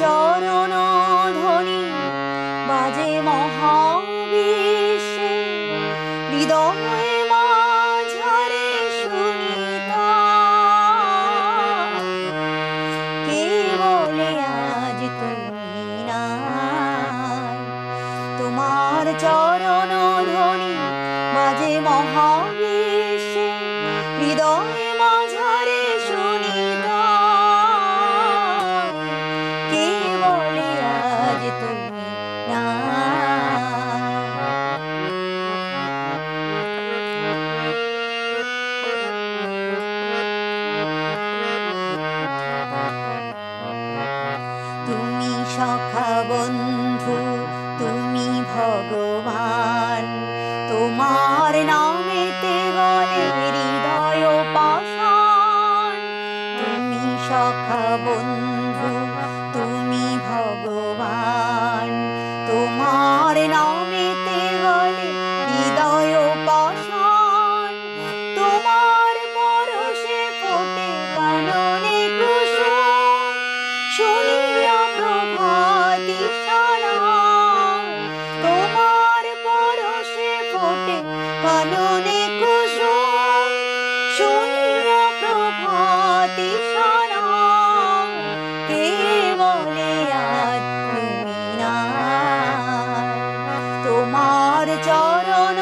চরণ ধ্বনি বাজে মহাবিশ্বে, হৃদয় মাঝারে কে বলে আজ তুমি না তোমার চরণ ধ্বনি বাজে মহা তোমার নামেতে গলে হৃদয় পাশান তুমি সখা বন্ধু তোমার চরণ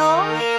ดอย